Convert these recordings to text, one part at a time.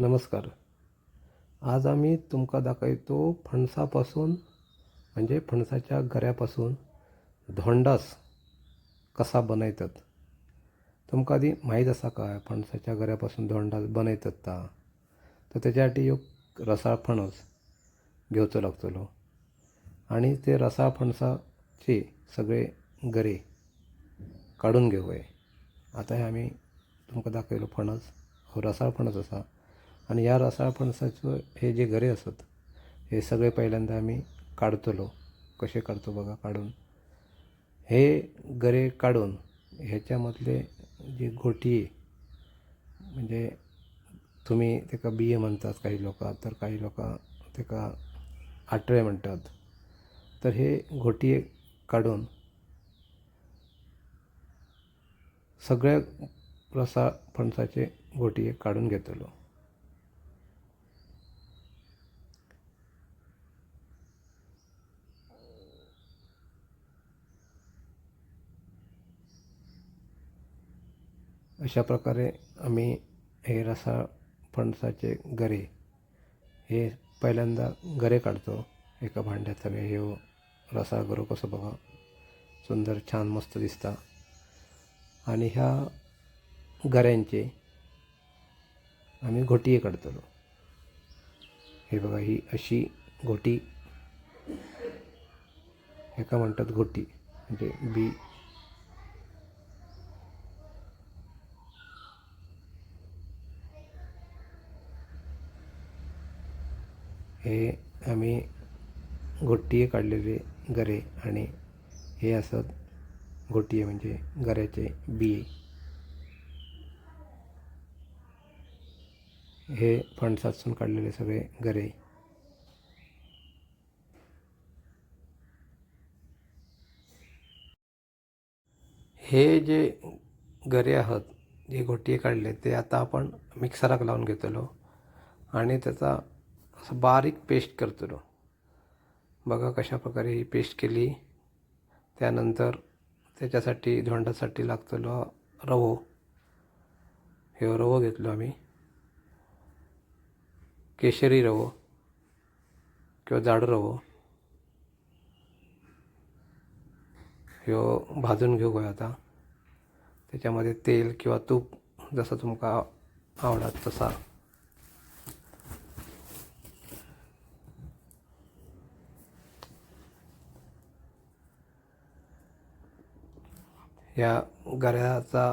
नमस्कार. आज आम्ही तुमका दाखयतो फणसापासून म्हणजे फणसाच्या गऱ्यापासून धोंडास कसा बनयतात. तुमका आधी माहीत असा काय फणसाच्या गऱ्यापासून धोंडास बनयतात ता? तर त्याच्यासाठी एक रसाळ फणस घेवचो लागतलो. आणि ते रसाळ फणसाचे सगळे गरे काढून घेवय आता हे आम्ही तुमकां दाखयलो फणस हो रसाळ फणस असा. आणि या रसाळ फणसाचं हे जे गरे असत हे सगळे पहिल्यांदा आम्ही काढतलो. कसे काढतो बघा काढून. हे गरे काढून ह्याच्यामधले जे घोटी म्हणजे तुम्ही तेका बिये म्हणतात काही लोक तर काही लोक तेका आटळे म्हणतात. तर हे घोटी काढून सगळ्या रसा फणसाचे घोटी काढून घेतलो. अशा प्रकारे आम्ही हे रसाळ फणसाचे गरे हे पहिल्यांदा गरे काढतो. एका भांड्यात सगळे हे रसाळ गरो कसं बघा. सुंदर छान मस्त दिसता. आणि ह्या गऱ्यांचे आम्ही घोटी काढतलो हे बघा ही अशी घोटी. एका म्हणतात घोटी म्हणजे बी हे आम्ही घोटीये काढलेले गरे आणि हे असत घोटीये म्हणजे गऱ्याचे बिये. हे फणसातून काढलेले सगळे गरे हे जे गरे आहात जे घोटिये काढले ते आता आपण मिक्सराक लावून घेतलो आणि त्याचा असं बारीक पेस्ट करतलो बघा कशा प्रकारे ही पेस्ट केली. त्यानंतर त्याच्यासाठी धोंडासाठी लागतलो रवो. हे रवो घेतलो आम्ही. केशरी रवो किंवा जाड रवो. ह्यो भाजून घेऊ गोय आता. त्याच्यामध्ये तेल किंवा तूप जसं तुमका आवडत तसा. या गऱ्याचा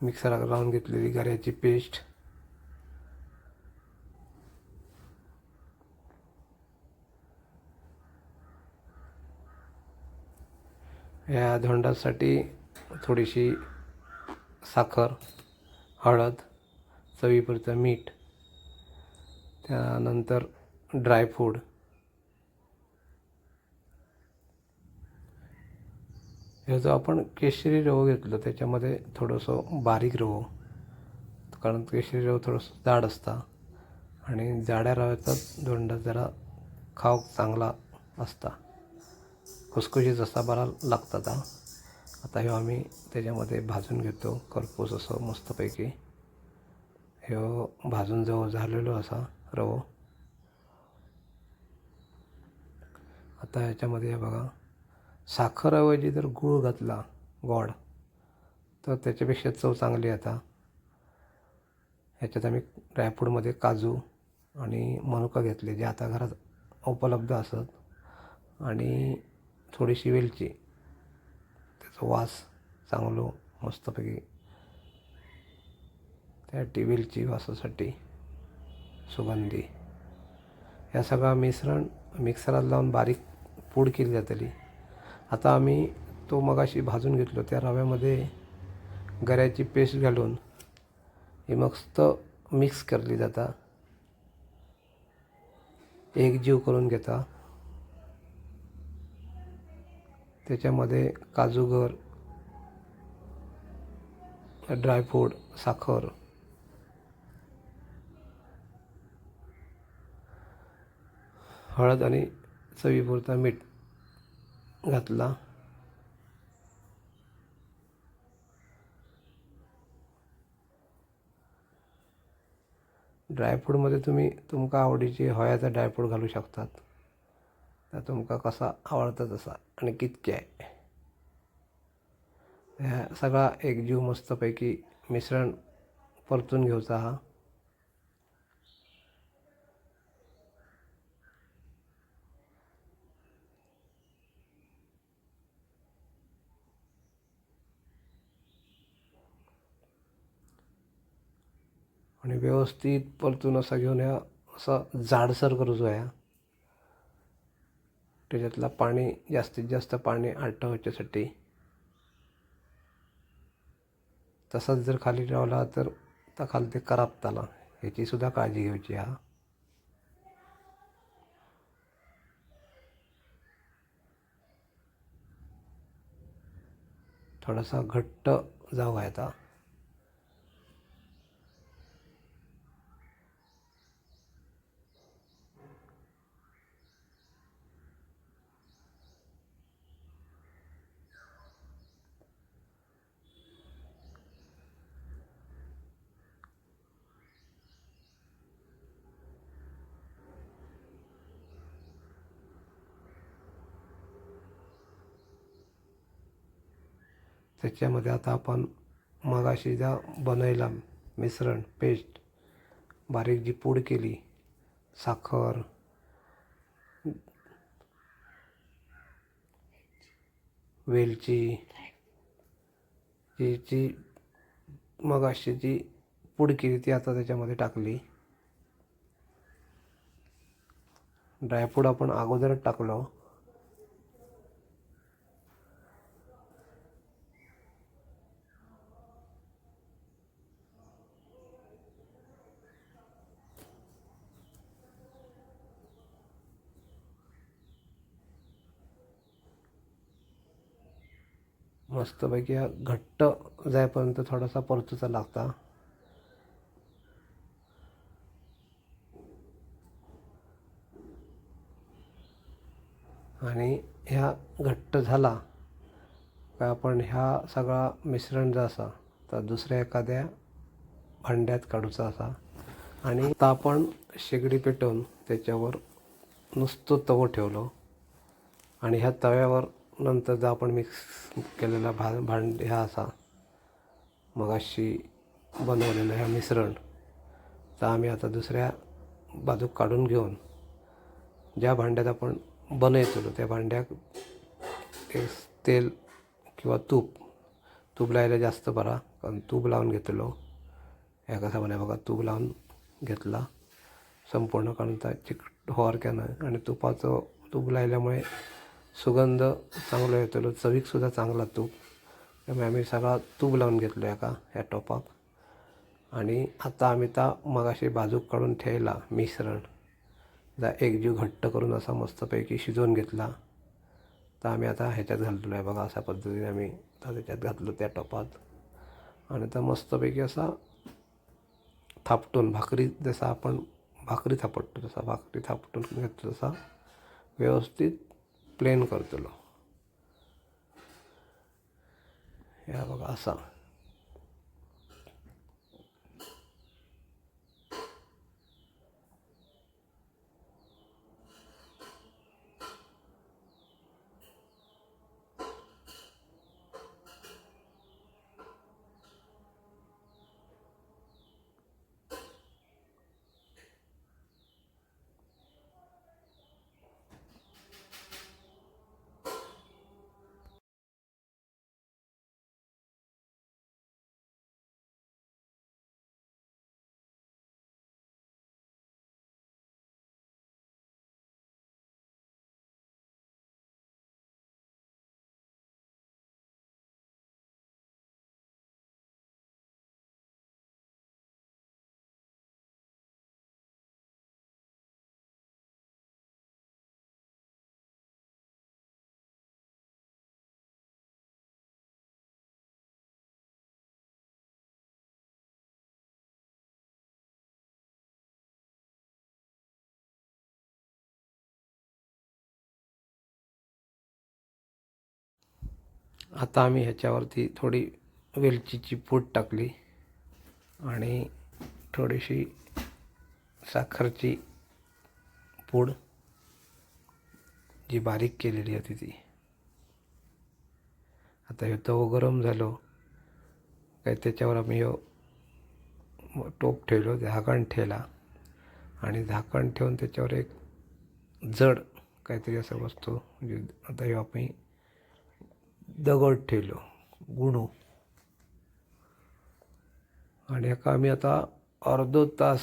मिक्सरात लावून घेतलेली गऱ्याची पेस्ट. या धोंडासाठी थोडीशी साखर हळद चवीपुरतं मीठ त्यानंतर ड्रायफ्रूट हे जो आपण केशरी रवो घेतलं त्याच्यामध्ये थोडंसं बारीक रवो. कारण केशरी रव थोडंसं जाड असता. आणि जाड्या रव्याचा दोंडा जरा खाऊ चांगला असता. खुसखुशीत जसा बरा लागतात हा. आता ह्यो आम्ही त्याच्यामध्ये भाजून घेतो करपूस असं मस्तपैकी. ह्यो भाजून जवळ झालेलो असा रवो. आता ह्याच्यामध्ये बघा साखरऐवजी जर गूळ घातला गॉड तर त्याच्यापेक्षा चव चांगली आता. ह्याच्यात आम्ही ड्रायफ्रूटमध्ये काजू आणि मनुका घेतले जे आता घरात उपलब्ध असत. आणि थोडीशी वेलची. वास चांगलो मस्तपैकी. त्या टेबलची वासासाठी सुगंधी. या सगळा मिश्रण मिक्सरात लावून बारीक पूड केली जातली. आता आम्ही तो मगाशी भाजून घेतलो त्या रव्यामध्ये गऱ्याची पेस्ट घालून ही मस्त मिक्स करली जाता. एकजीव करून घेता. त्याच्यामध्ये काजूगर ड्रायफ्रूट साखर. हळद आणि चवीपुरता मीठ घातला. ड्रायफ्रूटमध्ये तुम्ही तुमका आवडीचे हव्याचा ड्रायफ्रूट घालू शकतात. तर तुमका कसा आवडता तसा आणि कितके आहे? ह्या सगळा एकजीव मस्तपैकी मिश्रण परतून घेऊचा हा. आणि व्यवस्थित परतून असा घेऊन ह्या असा जाडसर करूचो ह्या त्याच्यातला पाणी जास्तीत जास्त पाणी आटं व्हायच्यासाठी तसाच जर खाली ठेवला तर त्या खाली ते करापताला. ह्याची सुद्धा काळजी घ्यायची हा. थोडासा घट्ट जाऊ आहे आता. त्याच्यामध्ये आता आपण मगाशी ज्या बनवला मिश्रण पेस्ट बारीक जी पूड केली साखर वेलची जी जी मगाशी जी पूड केली ती आता त्याच्यामध्ये टाकली. ड्रायफ्रूट आपण अगोदरच टाकलो. मस्तपैकी घट्ट जायपर्यंत थोडासा परतूचा लागता. आणि ह्या घट्ट झाला का आपण ह्या सगळा मिश्रण जो असा तर दुसऱ्या एखाद्या भांड्यात काढूचा असा. आणि आता आपण शेगडी पेटवून त्याच्यावर नुसतं तवं ठेवलं. आणि ह्या तव्यावर नंतर जो आपण मिक्स केलेला भा भांड ह्या असा मगाशी बनवलेलं ह्या मिश्रण तर आम्ही आता दुसऱ्या बाजूक काढून घेऊन ज्या भांड्यात आपण बनयतलो त्या भांड्यात एक तेल किंवा तूप तूप लायला जास्त बरा कारण तूप लावून घेतलो. ह्या कसा म्हणे बघा तूप लावून घेतला संपूर्ण कारण त्या चिक होरक्यानं आणि तुपाचं तूप लायल्यामुळे सुगंध चांगला येतो चवीकसुद्धा चांगला तूप. त्यामुळे आम्ही सगळा तूप लावून घेतलो एका ह्या टोपाक आणि आता आम्ही त्या मगाशी बाजूक काढून ठेवला मिश्रण. जा एकजीव घट्ट करून असा मस्तपैकी शिजवून घेतला. तर आम्ही आता ह्याच्यात घालतो आहे बघा अशा पद्धतीने आम्ही आता त्याच्यात घातलो त्या टोपात. आणि तर मस्तपैकी असा थापटून भाकरी जसा आपण भाकरी थापटतो तसा भाकरी थापटून घेतो तसा. व्यवस्थित प्लेन करतलो. ह्या बघा असा. आता आम्ही ह्याच्यावरती थोडी वेलचीची पूड टाकली आणि थोडीशी साखरची पूड जी बारीक केलेली होती ती. आता हे तवो गरम झालो. काय त्याच्यावर आम्ही हो टोप ठेवलो झाकण ठेवला आणि झाकण ठेवून त्याच्यावर एक जड काहीतरी असं वस्तू म्हणजे आता हे आपण दगड ठेवलो गुणू. आणि एका आम्ही आता अर्धो तास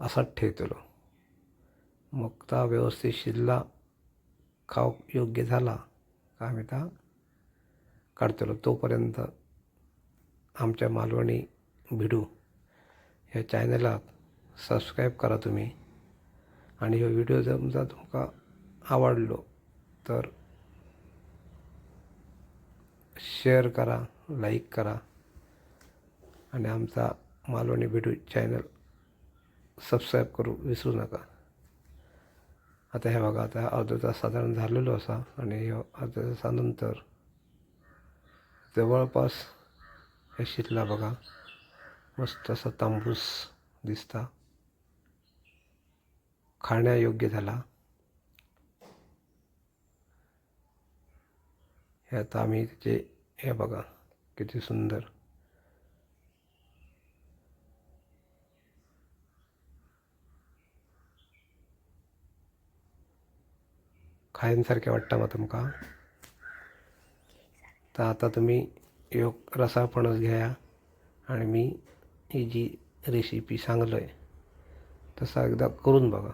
असाच ठेवतलो. मग ता व्यवस्थित शिजला खाव योग्य झाला का आम्ही ता काढतलो. तोपर्यंत आमच्या मालवणी भिडू ह्या चॅनलाक सबस्क्राईब करा तुम्ही. आणि ह्यो व्हिडिओ जर समजा तुमका आवडलो तर शेअर करा लाईक करा. आणि आमचा मालवणी भेटू चॅनल सबस्क्राईब करू विसरू नका. आता हे बघा आता अर्धा तास साधारण झालेलो असा आणि ह्यो अर्ध्या तासानंतर जवळपास हे शीतला बघा. मस्त असा तांबूस दिसता. खाण्यायोग्य झाला. हे आता आम्ही त्याचे हे बघा किती सुंदर. खायनसारखे वाटता मग तुमका? तर आता तुम्ही योग रसा फणस घ्या आणि मी ही जी रेसिपी सांगलो आहे तसा एकदा करून बघा.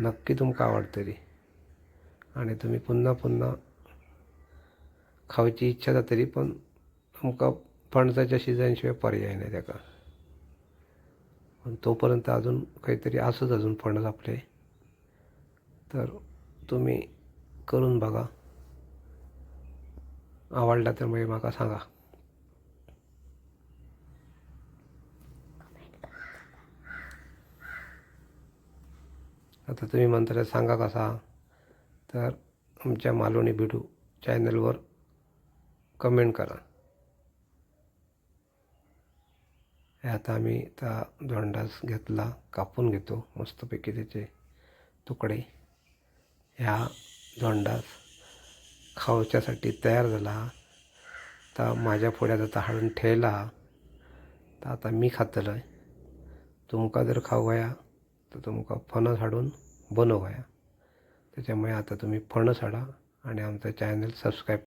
नक्की तुमका आवडतली आणि तुम्ही पुन्हा पुन्हा खावची इच्छा जातली पण तुमका फणसाच्या शिवाय पर्याय नाही त्याका. पण तोपर्यंत अजून काहीतरी असंच अजून फणस आपले तर तुम्ही करून बघा. आवडला तर मागीर म्हाका सांगा. आता तुम्ही म्हणताले सांगा कसा. तर आमच्या मालवणी भिडू चॅनलवर कमेंट करा. हे आता आम्ही त्या दोंडास घेतला कापून घेतो मस्तपैकी त्याचे तुकडे. ह्या दोंडास खावच्यासाठी तयार झाला. तर माझ्या फुड्यात आता हाडून ठेवला. तर आता मी खातलं. तुमका जर खाऊ वया तर तुमका फणस हाडून बनव वया त्याच्यामुळे आता तुम्ही फणस हाडा आणि आमचं चॅनल सबस्क्राईब